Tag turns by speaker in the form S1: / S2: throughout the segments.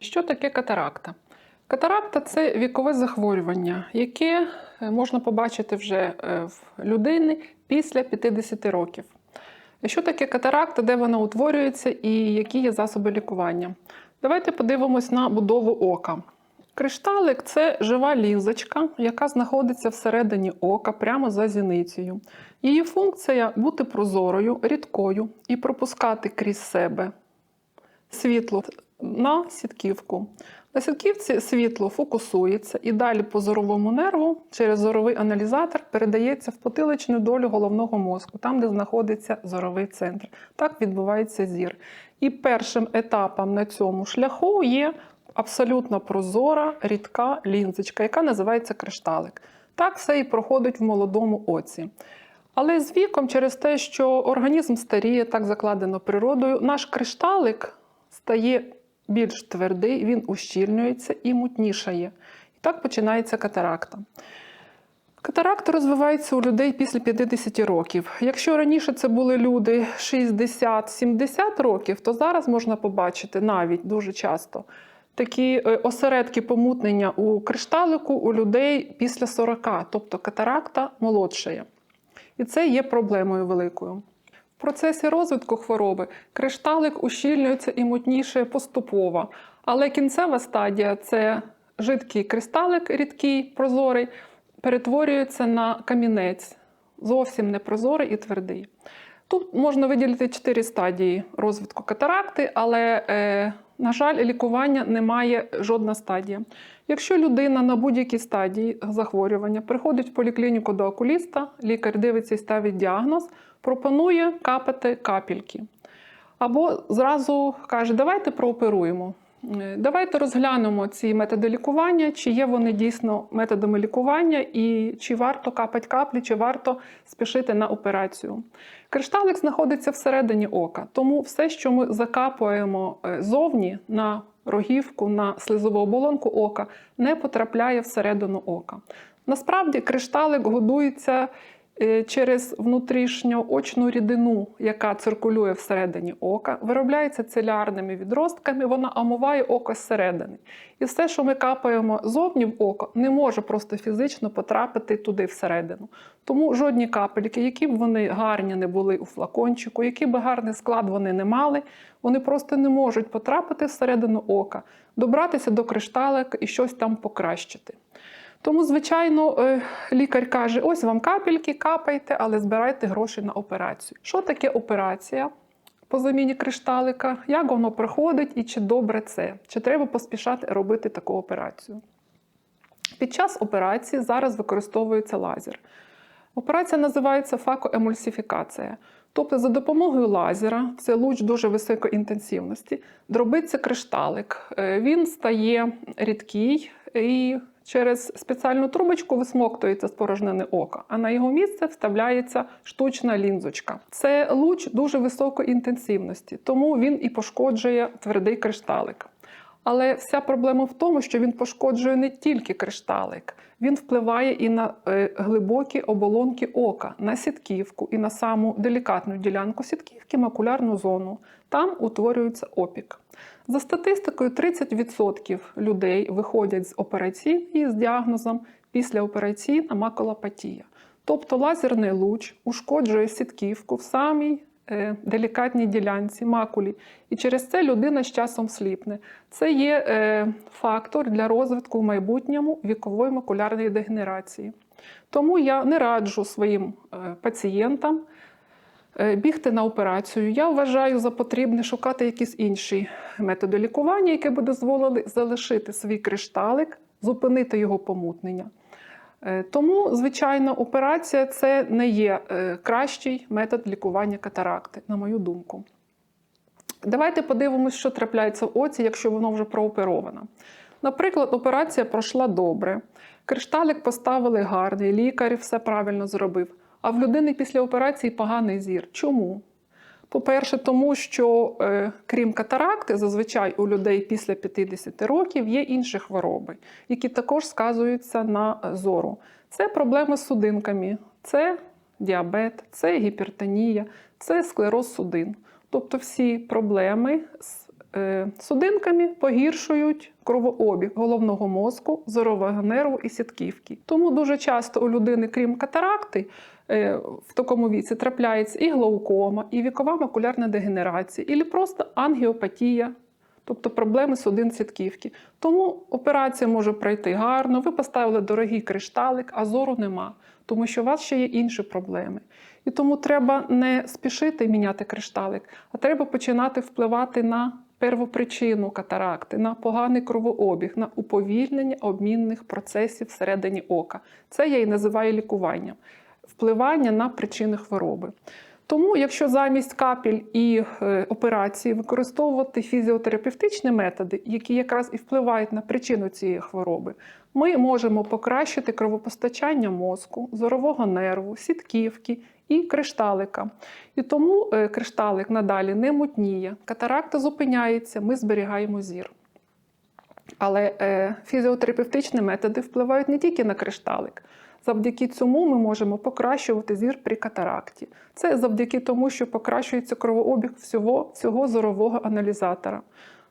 S1: Що таке катаракта? Катаракта це вікове захворювання, яке е, можна побачити вже е, в людини після 50 років. Що таке катаракта, де вона утворюється і які є засоби лікування? Давайте подивимось на будову ока. Кришталик це жива лінзочка, яка знаходиться всередині ока прямо за зіницею. Її функція бути прозорою, рідкою і пропускати крізь себе світло на сітківку. На сітківці світло фокусується і далі по зоровому нерву через зоровий аналізатор передається в потиличну долю головного мозку, там, де знаходиться зоровий центр. Так відбувається зір. І першим етапом на цьому шляху є абсолютно прозора, рідка лінзочка, яка називається кришталик. Так все і проходить в молодому оці. Але з віком, через те, що організм старіє, так закладено природою, наш кришталик стає більш твердий, він ущільнюється і мутнішає. І так починається катаракта. Катаракта розвивається у людей після 50 років. Якщо раніше це були люди 60-70 років, то зараз можна побачити навіть дуже часто такі е, осередки помутнення у кришталику у людей після 40, тобто катаракта молодшає. І це є проблемою великою. Процесі розвитку хвороби кришталик ущільнюється і мутніше поступово, але кінцева стадія це жидкий кристалик, рідкий, прозорий, перетворюється на камінець, зовсім непрозорий і твердий. Тут можна виділити чотири стадії розвитку катаракти, але, е, на жаль, лікування не має жодна стадія. Якщо людина на будь-якій стадії захворювання приходить в поліклініку до окуліста, лікар дивиться і ставить діагноз, пропонує капати капельки. Або зразу каже, давайте прооперуємо. Давайте розглянемо ці методи лікування, чи є вони дійсно методами лікування, і чи варто капати каплі, чи варто спішити на операцію. Кришталик знаходиться всередині ока, тому все, що ми закапуємо е, зовні на рогівку, на слизову оболонку ока, не потрапляє всередину ока. Насправді, кришталик годується через внутрішньоочну рідину, яка циркулює всередині ока, виробляється целярними відростками, вона омиває око зсередини. І все, що ми капаємо зовні в око, не може просто фізично потрапити туди всередину. Тому жодні капельки, які б вони гарні не були у флакончику, який би гарний склад вони не мали, вони просто не можуть потрапити всередину ока, добратися до кришталика і щось там покращити. Тому, звичайно, е, лікар каже: ось вам капельки, капайте, але збирайте гроші на операцію. Що таке операція по заміні кришталика? Як воно проходить і чи добре це? Чи треба поспішати робити таку операцію? Під час операції зараз використовується лазер. Операція називається факоемульсифікація. Тобто, за допомогою лазера, це луч дуже високої інтенсивності, дробиться кришталик. Е, Він стає рідкий і через спеціальну трубочку висмоктується з порожнини ока, а на його місце вставляється штучна лінзочка. Це луч дуже високої інтенсивності, тому він і пошкоджує твердий кришталик. Але вся проблема в тому, що він пошкоджує не тільки кришталик, він впливає і на е, глибокі оболонки ока, на сітківку і на саму делікатну ділянку сітківки, макулярну зону. Там утворюється опік. За статистикою, 30% людей виходять з операційної з діагнозом післяопераційна макулопатія. Тобто лазерний луч ушкоджує сітківку в самій делікатній ділянці макулі, і через це людина з часом сліпне. Це є е, фактор для розвитку в майбутньому вікової макулярної дегенерації. Тому я не раджу своїм е, пацієнтам е, бігти на операцію. Я вважаю за потрібне шукати якісь інші методи лікування, які б дозволили залишити свій кришталик, зупинити його помутнення. Е, Тому, звичайно, операція це не є е, кращий метод лікування катаракти, на мою думку. Давайте подивимося, що трапляється в оці, якщо воно вже прооперовано. Наприклад, операція пройшла добре, кришталик поставили гарний, лікар все правильно зробив. А в людини після операції поганий зір. Чому? По-перше, тому що е, крім катаракти, зазвичай у людей після 50 років є інші хвороби, які також сказуються на зору. Це проблеми з судинками, це діабет, це гіпертонія, це склероз судин. Тобто всі проблеми з судинками погіршують кровообіг головного мозку, зорового нерву і сітківки. Тому дуже часто у людини, крім катаракти, е, в такому віці трапляється і глаукома, і вікова макулярна дегенерація, і просто ангіопатія, тобто проблеми судин сітківки. Тому операція може пройти гарно. Ви поставили дорогий кришталик, а зору нема, тому що у вас ще є інші проблеми. І тому треба не спішити міняти кришталик, а треба починати впливати на первопричину катаракти, на поганий кровообіг, на уповільнення обмінних процесів всередині ока. Це я і називаю лікуванням, впливання на причини хвороби. Тому, якщо замість капель і е, операції використовувати фізіотерапевтичні методи, які якраз і впливають на причину цієї хвороби, ми можемо покращити кровопостачання мозку, зорового нерву, сітківки і кришталика. І тому е, кришталик надалі не мутніє, катаракта зупиняється, ми зберігаємо зір. Але е, фізіотерапевтичні методи впливають не тільки на кришталик. Завдяки цьому ми можемо покращувати зір при катаракті. Це завдяки тому, що покращується кровообіг всього, всього зорового аналізатора.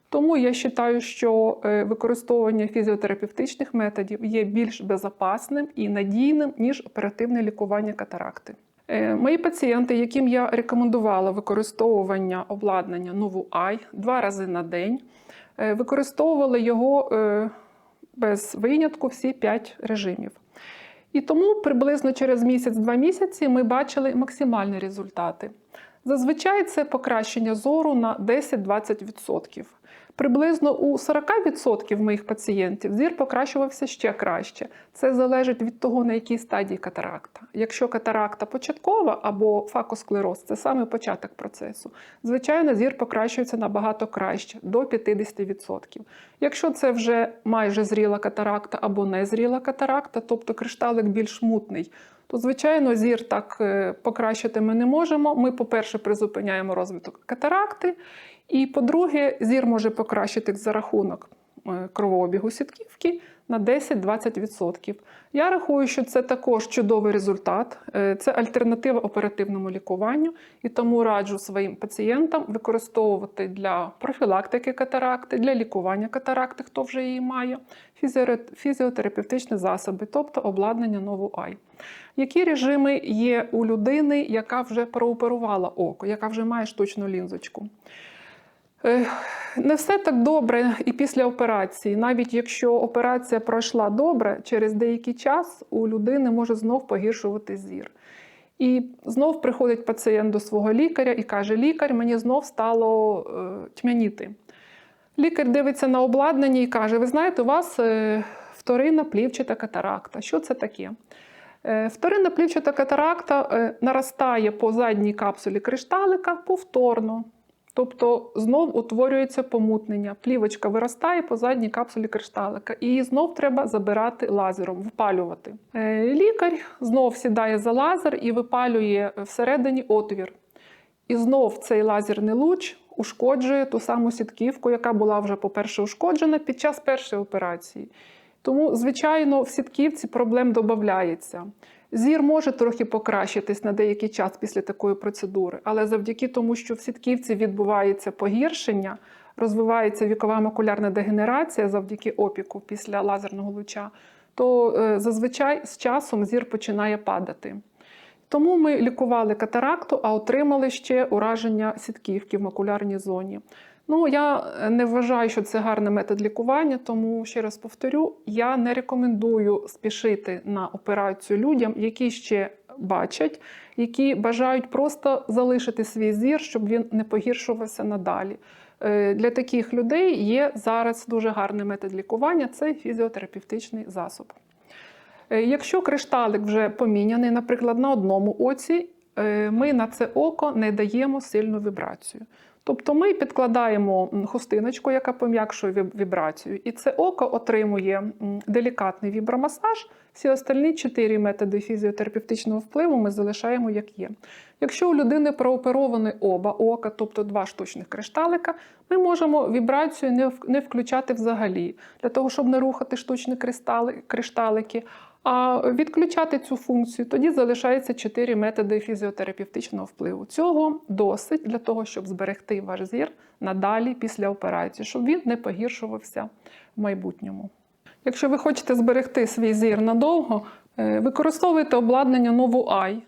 S1: Тому я вважаю, що е, використовування фізіотерапевтичних методів є більш безпечним і надійним, ніж оперативне лікування катаракти. Е, Мої пацієнти, яким я рекомендувала використовування обладнання нову Ай два рази на день, е, використовували його е, без винятку всі 5 режимів. І тому приблизно через місяць-два місяці ми бачили максимальні результати. Зазвичай це покращення зору на 10-20%. Приблизно у 40% моїх пацієнтів зір покращувався ще краще. Це залежить від того, на якій стадії катаракта. Якщо катаракта початкова або факосклероз це саме початок процесу, звичайно, зір покращується набагато краще до 50%. Якщо це вже майже зріла катаракта або незріла катаракта, тобто кришталик більш мутний, то, звичайно, зір так е, покращити ми не можемо. Ми, по-перше, призупиняємо розвиток катаракти, і по-друге, зір може покращити за рахунок е, кровообігу сітківки на 10-20%. Я рахую, що це також чудовий результат. Е, Це альтернатива оперативному лікуванню, і тому раджу своїм пацієнтам використовувати для профілактики катаракти, для лікування катаракти, хто вже її має, фізіотерапевтичні засоби, тобто обладнання нову Ай. Які режими є у людини, яка вже прооперувала око, яка вже має штучну лінзочку? Не все так добре і після операції. Навіть якщо операція пройшла добре, через деякий час у людини може знов погіршувати зір. І знов приходить пацієнт до свого лікаря і каже: Лікар, мені знов стало е, тьмяніти. Лікар дивиться на обладнання і каже: Ви знаєте, у вас е, вторинна плівчата катаракта. Що це таке? Е, Вторинна плівчата катаракта наростає по задній капсулі кришталика повторно. Тобто знов утворюється помутнення. Плівочка виростає по задній капсулі кришталика, і її знов треба забирати лазером, випалювати. Е, Лікар знов сідає за лазер і випалює всередині отвір. І знов цей лазерний луч ушкоджує ту саму сітківку, яка була вже, по-перше, ушкоджена під час першої операції. Тому, звичайно, в сітківці проблем додається. Зір може трохи покращитись на деякий час після такої процедури, але завдяки тому, що в сітківці відбувається погіршення, розвивається вікова макулярна дегенерація завдяки опіку після лазерного луча, то е, зазвичай з часом зір починає падати. Тому ми лікували катаракту, а отримали ще ураження сітківки в макулярній зоні. Ну, я не вважаю, що це гарний метод лікування, тому ще раз повторю: я не рекомендую спішити на операцію людям, які ще бачать, які бажають просто залишити свій зір, щоб він не погіршувався надалі. Е, Для таких людей є зараз дуже гарний метод лікування це фізіотерапевтичний засоб. Е, Якщо кришталик вже поміняний, наприклад, на одному оці, е, ми на це око не даємо сильну вібрацію. Тобто ми підкладаємо хустиночку, яка пом'якшує вібрацію, і це око отримує делікатний вібромасаж. Всі остальні чотири методи фізіотерапевтичного впливу ми залишаємо як є. Якщо у людини прооперовані оба ока, тобто два штучних кришталика, ми можемо вібрацію не включати взагалі, для того, щоб не рухати штучні кришталики. А відключати цю функцію тоді залишається чотири методи фізіотерапевтичного впливу. Цього досить для того, щоб зберегти ваш зір надалі після операції, щоб він не погіршувався в майбутньому. Якщо ви хочете зберегти свій зір надовго, е, використовуйте обладнання Нову Ай.